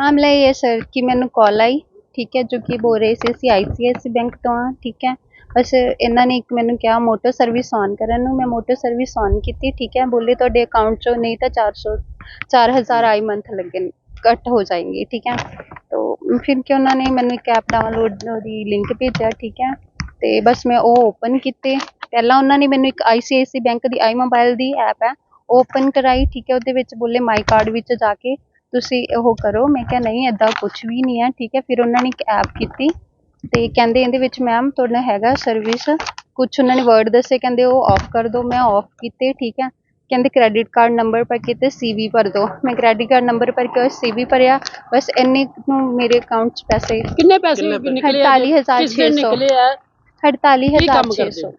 ਮਾਮਲਾ ਇਹ ਹੈ ਸਰ ਕਿ ਮੈਨੂੰ ਕਾਲ ਆਈ, ਠੀਕ ਹੈ, ਜੋ ਕਿ ਬੋਲ ਰਹੇ ਸੀ ਅਸੀਂ ਆਈ ਸੀ ਆਈ ਸੀ ਬੈਂਕ ਤੋਂ ਹਾਂ, ਠੀਕ ਹੈ। ਬਸ ਇਹਨਾਂ ਨੇ ਇੱਕ ਮੈਨੂੰ ਕਿਹਾ ਮੋਟਰ ਸਰਵਿਸ ਔਨ ਕਰਨ ਨੂੰ। ਮੈਂ ਮੋਟਰ ਸਰਵਿਸ ਔਨ ਕੀਤੀ, ਠੀਕ ਹੈ। ਬੋਲੇ ਤੁਹਾਡੇ ਅਕਾਊਂਟ ਚੋਂ, ਨਹੀਂ ਤਾਂ ਚਾਰ ਸੌ, ਚਾਰ ਹਜ਼ਾਰ ਆਈ ਮੰਥ ਲੱਗਣ ਕੱਟ ਹੋ ਜਾਏਗੀ, ਠੀਕ ਹੈ। ਤੋ ਫਿਰ ਕਿ ਉਹਨਾਂ ਨੇ ਮੈਨੂੰ ਇੱਕ ਐਪ ਡਾਊਨਲੋਡ ਦੀ ਲਿੰਕ ਭੇਜਿਆ, ਠੀਕ ਹੈ। ਅਤੇ ਬਸ ਮੈਂ ਉਹ ਓਪਨ ਕੀਤੇ। ਪਹਿਲਾਂ ਉਹਨਾਂ ਨੇ ਮੈਨੂੰ ਇੱਕ I C I C bank the I mobile ਦੀ ਐਪ ਹੈ ਓਪਨ ਕਰਵਾਈ ਠੀਕ ਹੈ। ਉਹਦੇ ਵਿੱਚ ਬੋਲੇ ਮਾਈ ਕਾਰਡ ਵਿੱਚ ਜਾ ਕੇ ਤੁਸੀਂ ਉਹ ਕਰੋ। ਮੈਂ ਕਿਹਾ ਨਹੀਂ ਐਦਾਂ ਕੁਝ ਵੀ ਨਹੀਂ ਹੈ ਠੀਕ ਹੈ ਫਿਰ ਉਹਨਾਂ ਨੇ ਇੱਕ ਐਪ ਕੀਤੀ ਤੇ ਕਹਿੰਦੇ ਇਹਦੇ ਵਿੱਚ ਮੈਮ ਤੁਹਾਡਾ ਹੈਗਾ ਸਰਵਿਸ। ਕੁਝ ਉਹਨਾਂ ਨੇ ਵਰਡ ਦੱਸੇ ਕਹਿੰਦੇ ਉਹ ਆਫ ਕਰ ਦਿਓ ਮੈਂ ਆਫ ਕੀਤੇ ਠੀਕ ਹੈ। ਕਹਿੰਦੇ ਕ੍ਰੈਡਿਟ ਕਾਰਡ ਨੰਬਰ ਭਰ ਕੇ ਤੇ ਸੀਵੀ ਭਰ ਦਿਓ ਮੈਂ ਕ੍ਰੈਡਿਟ ਕਾਰਡ ਨੰਬਰ ਭਰ ਕੇ ਸੀਵੀ ਭਰਿਆ। ਬਸ ਇੰਨੇ ਕੁ ਨੂੰ ਮੇਰੇ ਅਕਾਊਂਟ 'ਚ ਪੈਸੇ ਕਿੰਨੇ ਪੈਸੇ ਨਿਕਲੇ ਆ? 48,600 ਕਿਸ ਦਿਨ ਨਿਕਲੇ ਆ? ਕੀ ਕੰਮ ਕਰਦੇ 48600 ਹੋ?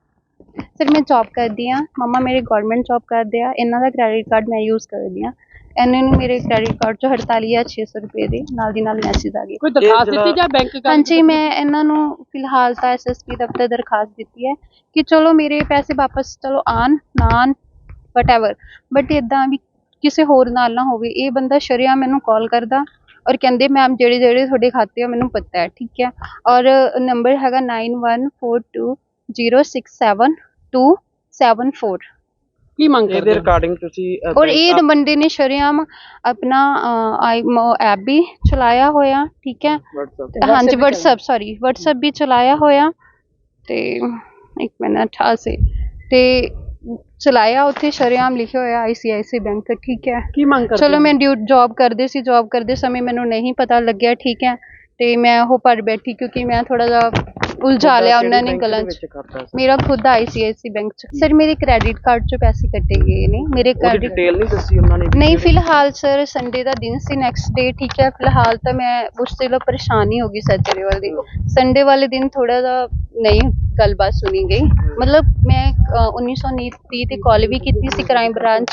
ਸਰ ਮੈਂ ਜੌਬ ਕਰਦੀ ਹਾਂ। ਮਮਾ ਮੇਰੇ ਗਵਰਨਮੈਂਟ ਜੌਬ ਕਰਦੇ ਆ। ਇਹਨਾਂ ਦਾ ਕ੍ਰੈਡਿਟ ਕਾਰਡ ਮੈਂ ਯੂਜ਼ ਕਰਦੀ ਹਾਂ। ਇਹਨਾਂ ਨੂੰ ਮੇਰੇ ਕ੍ਰੈਡਿਟ ਕਾਰਡ 'ਚੋਂ 48600 ਰੁਪਏ ਦੇ ਨਾਲ ਦੀ ਨਾਲ ਮੈਸੇਜ ਆ ਗਏ। ਕੋਈ ਦਰਖਾਸਤ ਜਿਹੜਾ- ਦਿੱਤੀ ਜਾਂ ਬੈਂਕ ਕਰ ਹਾਂਜੀ ਮੈਂ ਇਹਨਾਂ ਨੂੰ ਫਿਲਹਾਲ ਤਾਂ ਐਸਐਸਪੀ ਦਫ਼ਤਰ ਦਰਖਾਸਤ ਦਿੱਤੀ ਹੈ ਕਿ ਚਲੋ ਮੇਰੇ ਪੈਸੇ ਵਾਪਸ ਚਲੋ ਆਣ ਨਾ ਆਣ ਵਟਐਵਰ ਬਟ ਇਦਾਂ ਵੀ ਕਿਸੇ ਹੋਰ ਨਾਲ ਨਾ ਹੋਵੇ ਇਹ ਬੰਦਾ ਸ਼ਰਿਆ ਮੈਨੂੰ ਕਾਲ ਕਰਦਾ ਔਰ ਕਹਿੰਦੇ ਮੈਮ ਜਿਹੜੇ ਜਿਹੜੇ ਤੁਹਾਡੇ ਖਾਤੇ ਆ ਮੈਨੂੰ ਪਤਾ ਹੈ ਠੀਕ ਹੈ? ਔਰ ਨੰਬਰ ਹੈਗਾ 9142067274 ਕੀ ਮੰਗ ਇਹਦੇ ਕਰਦੇ ਹੋ? ਰਿਕਾਰਡਿੰਗ ਤੁਸੀਂ ਅਹ, ਔਰ ਇਹ ਬੰਦੇ ਨੇ ਸ਼ਰਿਆਮ ਆਪਣਾ ਐਪ ਵੀ ਚਲਾਇਆ ਹੋਇਆ ਠੀਕ ਹੈ? WhatsApp ਹਾਂਜੀ WhatsApp ਸੌਰੀ WhatsApp ਵੀ ਚਲਾਇਆ ਹੋਇਆ। ਤੇ ਇੱਕ ਮਿੰਟ ਹਾਸੇ ਤੇ ਚਲਾਇਆ ਉੱਥੇ ਸ਼ਰੇਆਮ ਲਿਖਿਆ ਹੋਇਆ ICICI ਬੈਂਕ ਠੀਕ ਹੈ? ਕੀ ਮੰਗ ਕਰਦੇ ਚਲੋ ਹੋ? ਮੈਂ ਡਿਊ ਜੌਬ ਕਰਦੇ ਸੀ ਜੌਬ ਕਰਦੇ ਸਮੇਂ ਮੈਨੂੰ ਨਹੀਂ ਪਤਾ ਲੱਗਿਆ ਠੀਕ ਹੈ? ਤੇ ਮੈਂ ਉਹ ਪਰ ਬੈਠੀ ਕਿਉਂਕਿ ਮੈਂ ਥੋੜਾ ਜਿਹਾ ਉਲਝਾ ਲਿਆ ਉਹਨਾਂ ਨੇ ਗੱਲਾਂ 'ਚ ਮੇਰਾ ਖੁਦ ICICI ਬੈਂਕ 'ਚ। ਸਰ ਮੇਰੇ ਕ੍ਰੈਡਿਟ ਕਾਰਡ 'ਚੋਂ ਪੈਸੇ ਕੱਟੇ ਗਏ ਨੇ। ਮੇਰੇ ਉਹਦੀ ਕ੍ਰੈਡਿਟ ਡਿਟੇਲ ਨਹੀਂ ਦੱਸੀ ਉਹਨਾਂ ਨੇ ਨਹੀਂ ਫਿਲਹਾਲ ਸਰ ਸੰਡੇ ਦਾ ਦਿਨ ਸੀ ਨੈਕਸਟ ਡੇ ਠੀਕ ਹੈ। ਫਿਲਹਾਲ ਤਾਂ ਮੈਂ ਉਸ ਤੋਂ ਪਰੇਸ਼ਾਨ ਹੀ ਗਈ ਸੈਚਰਡੇ ਵਾਲੇ ਦਿਨ ਸੰਡੇ ਵਾਲੇ ਦਿਨ ਥੋੜਾ ਜਿਹਾ ਨਹੀਂ ਗੱਲਬਾਤ ਸੁਣੀ ਗਈ। ਮਤਲਬ ਮੈਂ ਅ, 1930 ਤੇ ਕਾਲ ਵੀ ਕੀਤੀ ਸੀ ਕ੍ਰਾਈਮ ਬ੍ਰਾਂਚ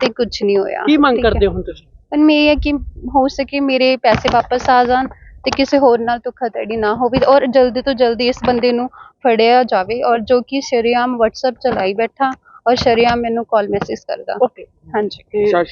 ਤੇ ਕੁਝ ਨਹੀਂ ਹੋਇਆ। ਕੀ ਮੰਗ ਠੀਕ ਹੈ। ਕਰਦੇ ਹੋ। ਹੁਣ ਤੁਸੀਂ? ਪਰ ਮੈਂ ਇਹ ਹੈ ਕਿ ਹੋ ਸਕੇ ਮੇਰੇ ਪੈਸੇ ਵਾਪਸ ਆ ਜਾਣ। ਤੇ ਕਿਸੇ ਹੋਰ ਨਾਲ ਧੋਖਾਧੜੀ ਨਾ ਹੋਵੇ ਔਰ ਜਲਦੀ ਤੋਂ ਜਲਦੀ ਇਸ ਬੰਦੇ ਨੂੰ ਫੜਿਆ ਜਾਵੇ ਔਰ ਜੋ ਕਿ ਸ਼ਰੇਆਮ WhatsApp ਚਲਾਈ ਬੈਠਾ ਔਰ ਸ਼ਰੇਆਮ ਮੈਨੂੰ ਕਾਲ ਮੈਸੇਜ ਕਰਦਾ। ਓਕੇ ਹਾਂਜੀ।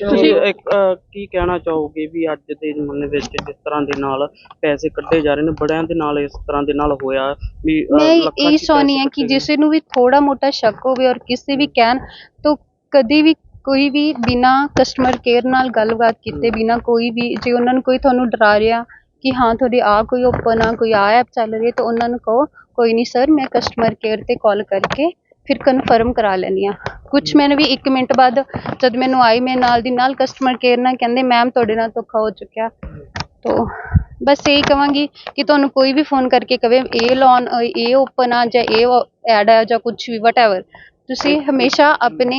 ਤੁਸੀਂ- ਇੱਕ ਅਹ, ਕੀ ਕਹਿਣਾ ਚਾਹੋਗੇ ਵੀ ਅੱਜ ਦੇ ਜ਼ਮਾਨੇ ਵਿੱਚ ਜਿਸ ਤਰ੍ਹਾਂ ਦੇ ਨਾਲ ਪੈਸੇ ਕੱਢੇ ਜਾ ਰਹੇ ਨੇ ਬੜਿਆਂ ਦੇ ਨਾਲ ਇਸ ਤਰ੍ਹਾਂ ਦੇ ਨਾਲ ਹੋਇਆ ਵੀ ਅਹ, ਮੈਂ ਲੱਖਾਂ ਇਹ ਚ ਚਾਹੁੰਦੀ ਪੈਸੇ ਹਾਂ ਕਿ ਕੱਟੇ ਜਿਸੇ ਨੂੰ ਵੀ ਥੋੜਾ ਮੋਟਾ ਸ਼ੱਕ ਹੋਵੇ ਔਰ ਕਿਸੇ ਵੀ ਕਹਿਣ ਤੋਂ ਕਦੀ ਵੀ ਕੋਈ ਵੀ ਬਿਨਾ ਕਸਟਮਰ ਕੇਅਰ ਨਾਲ ਗੱਲਬਾਤ ਕੀਤੇ ਬਿਨਾ ਕੋਈ ਵੀ ਜੇ ਉਹਨਾਂ ਨੂੰ ਕੋਈ ਤੁਹਾਨੂੰ ਡਰਾ ਰਿਹਾ ਕਿ ਹਾਂ, ਤੁਹਾਡੀ ਆ ਕੋਈ ਓਪਨ ਆ ਕੋਈ ਆ ਐਪ ਚੱਲ ਰਹੀ ਹੈ, ਤਾਂ ਉਹਨਾਂ ਨੂੰ ਕਹੋ, ਕੋਈ ਨਹੀਂ ਸਰ ਮੈਂ ਕਸਟਮਰ ਕੇਅਰ ਤੇ ਕਾਲ ਕਰਕੇ ਫਿਰ ਕਨਫਰਮ ਕਰਾ ਲੈਂਦੀ ਹਾਂ। ਕੁਛ ਮੈਨੂੰ ਵੀ ਇੱਕ ਮਿੰਟ ਬਾਅਦ ਜਦ ਮੈਨੂੰ ਆਈ, ਮੈਂ ਨਾਲ ਦੀ ਨਾਲ ਕਸਟਮਰ ਕੇਅਰ ਨਾਲ ਕਹਿੰਦੇ ਮੈਮ ਤੁਹਾਡੇ ਨਾਲ ਧੋਖਾ ਹੋ ਚੁੱਕਿਆ। ਤੋ ਬਸ ਇਹੀ ਕਹਾਂਗੀ ਕਿ ਤੁਹਾਨੂੰ ਕੋਈ ਵੀ ਫੋਨ ਕਰਕੇ ਕਵੇ, ਇਹ ਲੋਨ ਇਹ ਓਪਨ ਆ ਜਾਂ ਇਹ ਐਡ ਆ ਜਾਂ ਕੁਝ ਵੀ ਵਟਐਵਰ ਤੁਸੀਂ ਹਮੇਸ਼ਾ ਆਪਣੇ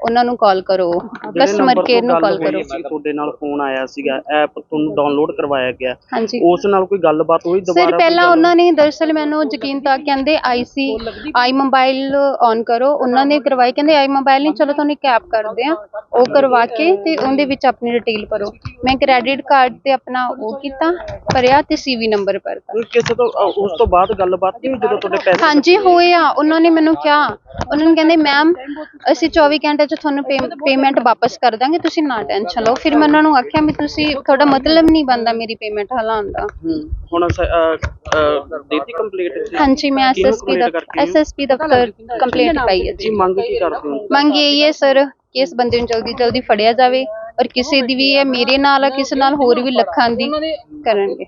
ਉਹਨਾਂ ਨੂੰ ਕਾਲ ਕਰੋ ਕਸਟਮਰ ਕੇਅਰ ਨੂੰ ਕਾਲ ਕਰੋ। ਤੁਹਾਡੇ ਨਾਲ ਫੋਨ ਆਇਆ ਸੀਗਾ ਐਪ ਤੁਹਾਨੂੰ ਡਾਊਨਲੋਡ ਕਰਵਾਇਆ ਗਿਆ। ਹਾਂਜੀ। ਉਸ ਨਾਲ ਕੋਈ ਗੱਲਬਾਤ ਹੋਈ ਦੁਬਾਰਾ ਸਰ ਪਹਿਲਾਂ ਉਹਨਾਂ ਨੇ ਦਰਅਸਲ ਮੈਨੂੰ ਯਕੀਨ ਤਾਂ ਕਹਿੰਦੇ ਆਈਸੀ ਆਈ ਮੋਬਾਈਲ ਔਨ ਕਰੋ ਉਹਨਾਂ ਨੇ ਕਰਵਾਈ ਕਹਿੰਦੇ ਆਈ ਮੋਬਾਈਲ ਨਹੀਂ ਚਲੋ ਤੁਹਾਨੂੰ ਇੱਕ ਐਪ ਕਰਦੇ ਆ ਉਹ ਕਰਵਾ ਕੇ ਤੇ ਉਹਦੇ ਵਿੱਚ ਆਪਣੀ ਡਿਟੇਲ ਭਰੋ। ਮੈਂ ਕ੍ਰੈਡਿਟ ਕਾਰਡ ਤੇ ਆਪਣਾ ਉਹ ਕੀਤਾ ਭਰਿਆ ਤੇ ਸੀਵੀ ਨੰਬਰ ਭਰਤਾ। ਕਿਸੇ ਤੋਂ ਉਸ ਤੋਂ ਬਾਅਦ ਗੱਲਬਾਤ ਨਹੀਂ ਜਦੋਂ ਤੁਹਾਡੇ ਪੈਸੇ ਹਾਂਜੀ ਹੋਏ ਆ ਉਹਨਾਂ ਨੇ ਮੈਨੂੰ ਕਿਹਾ ਉਹਨਾਂ ਨੇ ਕਹਿੰਦੇ ਮੈਮ ਅਸੀਂ 24 ਘੰਟੇ ਚ ਤੁਹਾਨੂੰ ਪੇਮੈਂਟ ਵਾਪਸ ਕਰ ਦਾਂਗੇ ਤੁਸੀਂ ਨਾ ਟੈਨਸ਼ਨ ਲਓ। ਫਿਰ ਮੈਂ ਉਹਨਾਂ ਨੂੰ ਆਖਿਆ ਵੀ ਤੁਸੀਂ ਤੁਹਾਡਾ ਮਤਲਬ ਨਹੀਂ ਬਣਦਾ ਮੇਰੀ ਪੇਮੈਂਟ ਹਲਾਉਣ ਦਾ। ਹੂੰ, ਹੁਣ ਦੇਤੀ ਕੰਪਲੀਟ ਹਾਂਜੀ ਮੈਂ ਐਸਐਸਪੀ ਦਾ? ਐਸਐਸਪੀ ਦਫ਼ਤਰ ਕੰਪਲੇਂਟ ਪਾਈ ਹੈ ਜੀ। ਮੰਗ ਕੀ ਕਰਦੇ ਹੋ? ਮੰਗ ਇਹ ਹੈ ਸਰ ਕਿ ਇਸ ਬੰਦੇ ਨੂੰ ਜਲਦੀ ਜਲਦੀ ਫੜਿਆ ਜਾਵੇ ਔਰ ਕਿਸੇ ਦੀ ਵੀ ਇਹ ਮੇਰੇ ਨਾਲ ਆ ਕਿਸੇ ਨਾਲ ਹੋਰ ਵੀ ਲੱਖਾਂ ਦੀ ਕਰਨਗੇ।